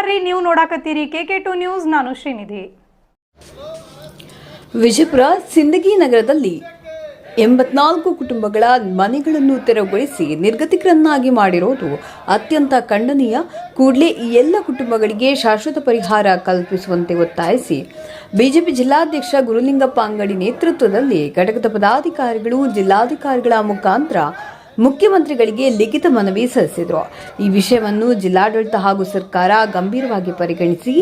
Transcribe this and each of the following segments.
ನಮಸ್ಕಾರ ನೀವು ನೋಡಾಕತ್ತೀರಿ. ಕೆ ಕೆ ಟು ನ್ಯೂಸ್, ನಾನು ಶ್ರೀನಿಧಿ. ವಿಜಯಪುರ ಸಿಂದಗಿ ನಗರದಲ್ಲಿ ಎಂಬತ್ನಾಲ್ಕು ಕುಟುಂಬಗಳ ಮನೆಗಳನ್ನು ತೆರವುಗೊಳಿಸಿ ನಿರ್ಗತಿಕರನ್ನಾಗಿ ಮಾಡಿರೋದು ಅತ್ಯಂತ ಖಂಡನೀಯ. ಕೂಡಲೇ ಈ ಎಲ್ಲ ಕುಟುಂಬಗಳಿಗೆ ಶಾಶ್ವತ ಪರಿಹಾರ ಕಲ್ಪಿಸುವಂತೆ ಒತ್ತಾಯಿಸಿ ಬಿಜೆಪಿ ಜಿಲ್ಲಾಧ್ಯಕ್ಷ ಗುರುಲಿಂಗಪ್ಪ ಅಂಗಡಿ ನೇತೃತ್ವದಲ್ಲಿ ಘಟಕದ ಪದಾಧಿಕಾರಿಗಳು, ಜಿಲ್ಲಾಧಿಕಾರಿಗಳ ಮುಖಾಂತರ ಮುಖ್ಯಮಂತ್ರಿಗಳಿಗೆ ಲಿಖಿತ ಮನವಿ ಸಲ್ಲಿಸಿದರು. ಈ ವಿಷಯವನ್ನು ಜಿಲ್ಲಾಡಳಿತ ಹಾಗೂ ಸರ್ಕಾರ ಗಂಭೀರವಾಗಿ ಪರಿಗಣಿಸಿ,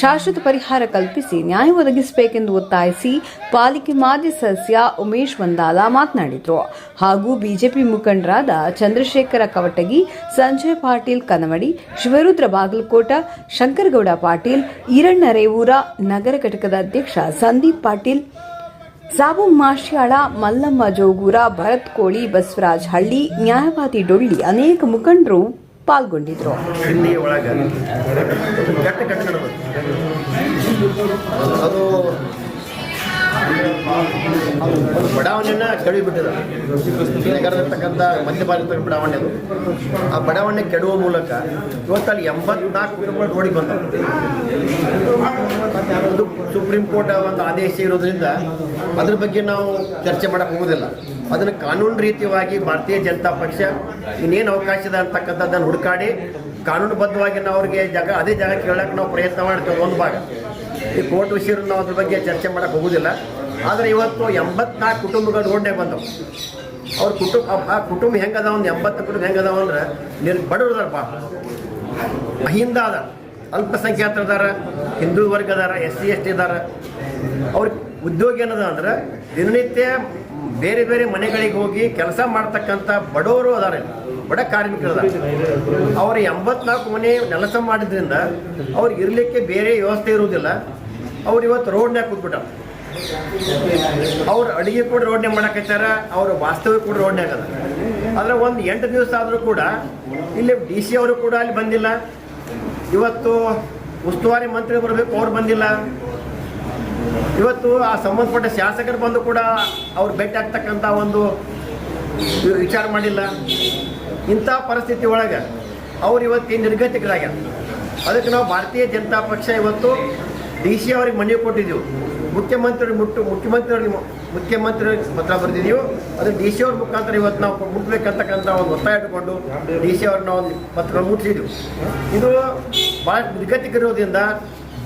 ಶಾಶ್ವತ ಪರಿಹಾರ ಕಲ್ಪಿಸಿ, ನ್ಯಾಯ ಒದಗಿಸಬೇಕೆಂದು ಒತ್ತಾಯಿಸಿ ಪಾಲಿಕೆ ಮಾಜಿ ಸದಸ್ಯ ಉಮೇಶ್ ವಂದಾಲ ಮಾತನಾಡಿದರು. ಹಾಗೂ ಬಿಜೆಪಿ ಮುಖಂಡರಾದ ಚಂದ್ರಶೇಖರ ಕವಟಗಿ, ಸಂಜಯ್ ಪಾಟೀಲ್ ಕನವಡಿ, ಶಿವರುದ್ರ ಬಾಗಲಕೋಟ, ಶಂಕರಗೌಡ ಪಾಟೀಲ್, ಈರಣ್ಣ ರೇವೂರ, ನಗರ ಘಟಕದ ಅಧ್ಯಕ್ಷ ಸಂದೀಪ್ ಪಾಟೀಲ್ ಸಾಬು ಮಾಶ್ಯಾಳ ಮಲ್ಲಮ್ಮ ಜೋಗೂರ ಭರತ್ ಕೋಳಿ ಬಸವರಾಜ್ ಹಳ್ಳಿ ನ್ಯಾಯವಾದಿ ಡೊಳ್ಳಿ ಅನೇಕ ಮುಖಂಡರು ಪಾಲ್ಗೊಂಡಿದ್ರು. ಇಲ್ಲಿ ಕೆಡವಿಬಿಟ್ಟಿದೆ. ಬಿಟ್ಟಿದೆ ನಗರದರ್ತಕ್ಕಂಥ ಮಧ್ಯಭಾಗದ ಬಡಾವಣೆ ಅದು. ಆ ಬಡಾವಣೆ ಕೆಡುವ ಮೂಲಕ ಇವತ್ತು ಅಲ್ಲಿ ಎಂಬತ್ನಾಲ್ಕು ಕುಟುಂಬಗಳು ರೋಡಿಗೆ ಬಂದವು. ಸುಪ್ರೀಂ ಕೋರ್ಟ್ ಒಂದು ಆದೇಶ ಇರೋದ್ರಿಂದ ಅದ್ರ ಬಗ್ಗೆ ನಾವು ಚರ್ಚೆ ಮಾಡಕ್ ಹೋಗೋದಿಲ್ಲ. ಅದನ್ನು ಕಾನೂನು ರೀತಿಯಾಗಿ ಭಾರತೀಯ ಜನತಾ ಪಕ್ಷ ಇನ್ನೇನು ಅವಕಾಶ ಇದೆ ಅಂತಕ್ಕಂಥದ್ದನ್ನು ಹುಡುಕಾಡಿ ಕಾನೂನುಬದ್ಧವಾಗಿ ನಾವು ಅವ್ರಿಗೆ ಜಾಗ ಅದೇ ಜಾಗ ಕೇಳಕ್ಕೆ ನಾವು ಪ್ರಯತ್ನ ಮಾಡ್ತೇವೆ ಒಂದು ಭಾಗ. ಈ ಕೋರ್ಟ್ ವಿಷಯ ನಾವು ಅದ್ರ ಬಗ್ಗೆ ಚರ್ಚೆ ಮಾಡಕ್ಕೆ ಹೋಗೋದಿಲ್ಲ. ಆದರೆ ಇವತ್ತು ಎಂಬತ್ನಾಲ್ಕು ಕುಟುಂಬಗಳು ರೋಡ್ನಾಗ ಬಂದವು. ಅವ್ರ ಕುಟುಂಬ, ಆ- ಕುಟುಂಬ ಹೆಂಗದ ಒಂದು ಎಂಬತ್ತು ಕುಟುಂಬ ಹೆಂಗದಾವ ಅಂದ್ರೆ ನಿರ್ ಬಡವ್ರದಾರ ಬಾ ಅಹಿಂದ ಅದ ಅಲ್ಪಸಂಖ್ಯಾತರದಾರ ಹಿಂದೂ ವರ್ಗದಾರ ಎಸ್ ಸಿ ಎಸ್ ಟಿ ಅದಾರ. ಅವ್ರ ಉದ್ಯೋಗ ಏನದ ಅಂದ್ರೆ ದಿನನಿತ್ಯ ಬೇರೆ ಬೇರೆ ಮನೆಗಳಿಗೆ ಹೋಗಿ ಕೆಲಸ ಮಾಡ್ತಕ್ಕಂಥ ಬಡವರು ಅದಾರ ಬಡ ಕಾರ್ಮಿಕರು ಅವ್ರ ಎಂಬತ್ನಾಲ್ಕು ಮನೆ ಕೆಲಸ ಮಾಡಿದ್ರಿಂದ ಅವ್ರಿಗೆ ಇರಲಿಕ್ಕೆ ಬೇರೆ ವ್ಯವಸ್ಥೆ ಇರುವುದಿಲ್ಲ. ಅವ್ರು ಇವತ್ತು ರೋಡ್ನ್ಯಾಗ ಕೂತ್ಬಿಟ್ಟಾರ. ಅವ್ರ ಅಡಿಗೆ ಕೂಡ ರೋಡ್ನ್ಯಾಗ ಮಾಡಕತ್ತಾರ ಅವ್ರ ವಾಸ್ತವ್ಯ ಕೂಡ ರೋಡ್ನ್ಯಾಗ ಅದ. ಆದ್ರೆ ಒಂದು ಎಂಟು ದಿವಸ ಆದರೂ ಕೂಡ ಇಲ್ಲಿ ಡಿ ಸಿ ಅವರು ಕೂಡ ಅಲ್ಲಿ ಬಂದಿಲ್ಲ. ಇವತ್ತು ಉಸ್ತುವಾರಿ ಮಂತ್ರಿ ಬರಬೇಕು, ಅವ್ರು ಬಂದಿಲ್ಲ. ಇವತ್ತು ಆ ಸಂಬಂಧಪಟ್ಟ ಶಾಸಕರು ಬಂದು ಕೂಡ ಅವ್ರು ಭೇಟಿ ಆಗ್ತಕ್ಕಂಥ ಒಂದು ವಿಚಾರ ಮಾಡಿಲ್ಲ. ಇಂಥ ಪರಿಸ್ಥಿತಿ ಒಳಗೆ ಅವ್ರು ಇವತ್ತು ನಿರ್ಗತಿಕರಾಗ್ಯಾರ. ಅದಕ್ಕೆ ನಾವು ಭಾರತೀಯ ಜನತಾ ಪಕ್ಷ ಇವತ್ತು ಡಿ ಸಿ ಅವ್ರಿಗೆ ಮನವಿ ಕೊಟ್ಟಿದ್ದೆವು. ಮುಖ್ಯಮಂತ್ರಿ ಮುಟ್ಟು ಮುಖ್ಯಮಂತ್ರಿ ಮುಖ್ಯಮಂತ್ರಿ ಪತ್ರ ಬರೆದಿದ್ದೀವಿ. ಅದು ಡಿ ಸಿ ಅವ್ರ ಮುಖಾಂತರ ಇವತ್ತು ನಾವು ಮುಟ್ಬೇಕಂತಕ್ಕಂಥ ಒಂದು ಒತ್ತಾಯ ಇಟ್ಕೊಂಡು ಡಿ ಸಿ ಅವ್ರನ್ನ ಒಂದು ಪತ್ರ ಮುಟ್ಟಿಸಿದ್ವಿ ಇದು ಭಾಳ ನಿರ್ಗತಿಕರಿರೋದ್ರಿಂದ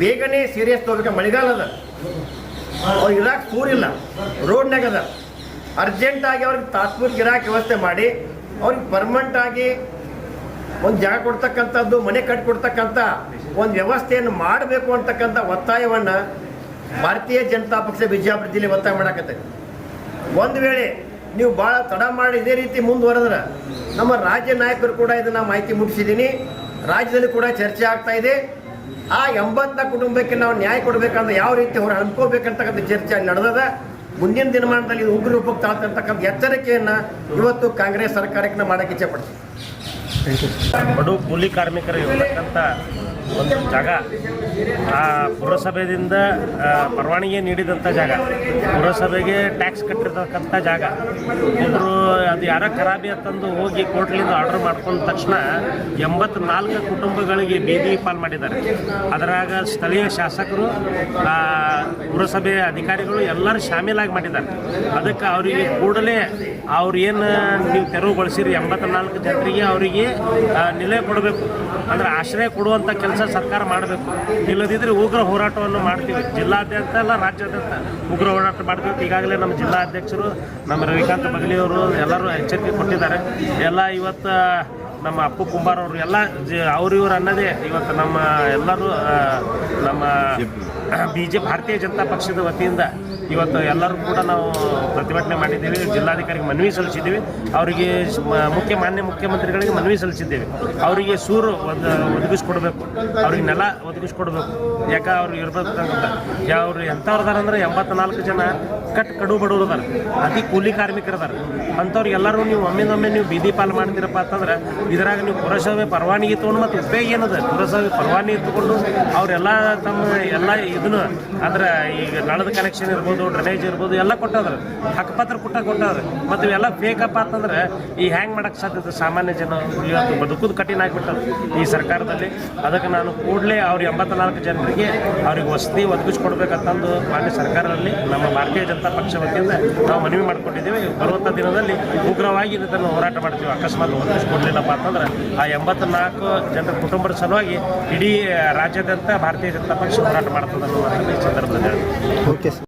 ಬೇಗನೆ ಸೀರಿಯಸ್ ತಗೋಬೇಕು ಮಳೆಗಾಲ ಅದ. ಅವ್ರು ಇರಾಕ್ ಕೂರಿಲ್ಲ ರೋಡ್ನಾಗ ಅದ. ಅರ್ಜೆಂಟಾಗಿ ಅವ್ರಿಗೆ ತಾತ್ಪೂರ್ಕ ಇರಾಕ್ ವ್ಯವಸ್ಥೆ ಮಾಡಿ ಅವ್ರಿಗೆ ಪರ್ಮನೆಂಟ್ ಆಗಿ ಒಂದು ಜಾಗ ಕೊಡ್ತಕ್ಕಂಥದ್ದು, ಮನೆ ಕಟ್ಕೊಡ್ತಕ್ಕಂಥ ಒಂದು ವ್ಯವಸ್ಥೆಯನ್ನು ಮಾಡಬೇಕು ಅಂತಕ್ಕಂಥ ಒತ್ತಾಯವನ್ನು ಭಾರತೀಯ ಜನತಾ ಪಕ್ಷ ಬಿಜಾಪುರ ಜಿಲ್ಲೆ ಒತ್ತಾಯ ಮಾಡಕತ್ತೆ. ಒಂದು ವೇಳೆ ನೀವು ಭಾಳ ತಡ ಮಾಡಿ ಇದೇ ರೀತಿ ಮುಂದುವರೆದ್ರೆ ನಮ್ಮ ರಾಜ್ಯ ನಾಯಕರು ಕೂಡ ಇದನ್ನು ಮಾಹಿತಿ ಮುಟ್ಟಿಸಿದ್ದೀನಿ ರಾಜ್ಯದಲ್ಲಿ ಕೂಡ ಚರ್ಚೆ ಆಗ್ತಾ ಇದೆ. ಆ ಎಂಬತ್ತ ಕುಟುಂಬಕ್ಕೆ ನಾವು ನ್ಯಾಯ ಕೊಡಬೇಕಂದ್ರೆ ಯಾವ ರೀತಿ ಹೊರ ಅನ್ಕೋಬೇಕಂತಕ್ಕಂಥ ಚರ್ಚೆ ನಡೆದದ. ಮುಂದಿನ ದಿನಮಾನದಲ್ಲಿ ಉಗ್ರ ರೂಪಕ್ಕೆ ತಾಳ್ತಕ್ಕಂಥ ಎಚ್ಚರಿಕೆಯನ್ನು ಇವತ್ತು ಕಾಂಗ್ರೆಸ್ ಸರ್ಕಾರಕ್ಕೆ ನಾವು ಮಾಡಕ್ಕೆ ಇಚ್ಛೆ ಪಡ್ತೀವಿ. ಬಡು ಕೂಲಿ ಕಾರ್ಮಿಕರು ಇರತಕ್ಕಂಥ ಒಂದು ಜಾಗ, ಆ ಪುರಸಭೆಯಿಂದ ಪರವಾನಗಿ ನೀಡಿದಂಥ ಜಾಗ. ಪುರಸಭೆಗೆ ಟ್ಯಾಕ್ಸ್ ಕಟ್ಟಿರ್ತಕ್ಕಂಥ ಜಾಗ. ಒಬ್ಬರು ಅದು ಯಾರೋ ಖರಾಬಿ ಅಂತಂದು ಹೋಗಿ ಕೋರ್ಟ್ಲಿಂದ ಆರ್ಡರ್ ಮಾಡ್ಕೊಂಡ ತಕ್ಷಣ ಎಂಬತ್ನಾಲ್ಕು ಕುಟುಂಬಗಳಿಗೆ ಬೀದಿ ಪಾಲ್ ಮಾಡಿದ್ದಾರೆ. ಅದರಾಗ ಸ್ಥಳೀಯ ಶಾಸಕರು ಪುರಸಭೆ ಅಧಿಕಾರಿಗಳು ಎಲ್ಲರೂ ಶಾಮೀಲಾಗಿ ಮಾಡಿದ್ದಾರೆ. ಅದಕ್ಕೆ ಅವರಿಗೆ ಕೂಡಲೇ ಅವ್ರು ಏನು ನೀವು ತೆರವುಗೊಳಿಸಿರಿ ಎಂಬತ್ನಾಲ್ಕು ಜನರಿಗೆ ಅವರಿಗೆ ನಿಲಯ ಕೊಡಬೇಕು. ಅಂದ್ರೆ ಆಶ್ರಯ ಕೊಡುವಂಥ ಕೆಲಸ ಸರ್ಕಾರ ಮಾಡಬೇಕು. ಇಲ್ಲದಿದ್ದರೆ ಉಗ್ರ ಹೋರಾಟವನ್ನು ಮಾಡ್ತೀವಿ. ಜಿಲ್ಲಾದ್ಯಂತ ಅಲ್ಲ, ರಾಜ್ಯಾದ್ಯಂತ ಉಗ್ರ ಹೋರಾಟ ಮಾಡ್ತೀವಿ. ಈಗಾಗಲೇ ನಮ್ಮ ಜಿಲ್ಲಾಧ್ಯಕ್ಷರು, ನಮ್ಮ ರವಿಕಾಂತ್ ಬಗಲಿಯವರು ಎಲ್ಲರೂ ಎಚ್ಚರಿಕೆ ಕೊಟ್ಟಿದ್ದಾರೆ. ಎಲ್ಲ ಇವತ್ತು ನಮ್ಮ ಅಪ್ಪು ಕುಂಬಾರ್ ಅವರು ಎಲ್ಲ ಜ ಅವ್ರು ಇವ್ರು ಅನ್ನೋದೇ ಇವತ್ತು ನಮ್ಮ ಎಲ್ಲರೂ ನಮ್ಮ ಬಿ ಜೆ ಭಾರತೀಯ ಜನತಾ ಪಕ್ಷದ ವತಿಯಿಂದ ಇವತ್ತು ಎಲ್ಲರೂ ಕೂಡ ನಾವು ಪ್ರತಿಭಟನೆ ಮಾಡಿದ್ದೀವಿ, ಜಿಲ್ಲಾಧಿಕಾರಿಗೆ ಮನವಿ ಸಲ್ಲಿಸಿದ್ದೀವಿ. ಅವರಿಗೆ ಮುಖ್ಯ ಮಾನ್ಯ ಮುಖ್ಯಮಂತ್ರಿಗಳಿಗೆ ಮನವಿ ಸಲ್ಲಿಸಿದ್ದೇವೆ. ಅವರಿಗೆ ಸೂರು ಒಂದು, ಒದಗಿಸ್ಕೊಡ್ಬೇಕು. ಅವ್ರಿಗೆ ನೆಲ ಒದಗಿಸ್ಕೊಡ್ಬೇಕು. ಯಾಕೆ ಅವ್ರು ಇರ್ಬೇಕಂತ. ಅವ್ರು ಎಂಥವ್ರದಾರ ಅಂದ್ರೆ ಎಂಬತ್ನಾಲ್ಕು ಜನ ಕಟ್ ಕಡು ಬಡವರು ಅದಾರ. ಅತಿ ಕೂಲಿ ಕಾರ್ಮಿಕರು ಅದಾರ. ಅಂಥವ್ರಿಗೆ ಎಲ್ಲರೂ ನೀವು ಒಮ್ಮೆದೊಮ್ಮೆ ನೀವು ಬೀದಿ ಪಾಲು ಮಾಡ್ತೀರಪ್ಪ ಅಂತಂದ್ರೆ ಇದ್ರಾಗ ನೀವು ಪುರಸಭೆ ಪರವಾನಗಿ ತೊಗೊಂಡು ಮತ್ತು ಉಪಯೋಗ ಏನದ? ಪುರಸಭೆ ಪರವಾನಗಿ ತಗೊಂಡು ಅವರೆಲ್ಲ ತಮ್ಮ ಎಲ್ಲ ಇದನ್ನು ಅಂದ್ರೆ ಈಗ ನಳದ ಕನೆಕ್ಷನ್ ಇರ್ಬೋದು ಡ್ರೈನೇಜ್ ಇರ್ಬೋದು, ಎಲ್ಲ ಕೊಟ್ಟದ್ರ ಹಕ್ಕಪತ್ರ ಕೊಟ್ಟ ಕೊಟ್ಟದ್ರ ಮತ್ತು ಇವೆಲ್ಲ ಬೇಕಪ್ಪ ಅಂತಂದ್ರೆ ಈ ಹ್ಯಾಂಗ್ ಮಾಡಕ್ಕೆ ಸಾಧ್ಯತೆ ಸಾಮಾನ್ಯ ಜನ ಇವತ್ತು ಬದುಕುದು ಕಠಿಣ ಆಗಿಬಿಟ್ಟದು ಈ ಸರ್ಕಾರದಲ್ಲಿ ಅದಕ್ಕೆ ನಾನು ಕೂಡಲೇ ಅವ್ರ ಎಂಬತ್ನಾಲ್ಕು ಜನರಿಗೆ ಅವ್ರಿಗೆ ವಸತಿ ಒದಗಿಸ್ಕೊಡ್ಬೇಕಂತಂದು ಮಾನ್ಯ ಸರ್ಕಾರದಲ್ಲಿ ನಮ್ಮ ಭಾರತೀಯ ಜನತಾ ಪಕ್ಷ ವತಿಯಿಂದ ನಾವು ಮನವಿ ಮಾಡಿಕೊಂಡಿದ್ದೀವಿ. ಬರುವಂಥ ದಿನದಲ್ಲಿ ಉಗ್ರವಾಗಿ ಇದನ್ನು ಹೋರಾಟ ಮಾಡ್ತೀವಿ. ಅಕಸ್ಮಾತ್ ಒದಗಿಸ್ಕೊಡ್ಲಿಲ್ಲಪ್ಪ ಅಂತಂದ್ರೆ ಆ ಎಂಬತ್ನಾಲ್ಕು ಜನರ ಕುಟುಂಬದ ಸಲುವಾಗಿ ಇಡೀ ರಾಜ್ಯಾದ್ಯಂತ ಭಾರತೀಯ ಜನತಾ ಪಕ್ಷ ಹೋರಾಟ ಮಾಡ್ತದೆ ಅನ್ನೋ ಈ ಸಂದರ್ಭದಲ್ಲಿ ಹೇಳ್ತೀನಿ.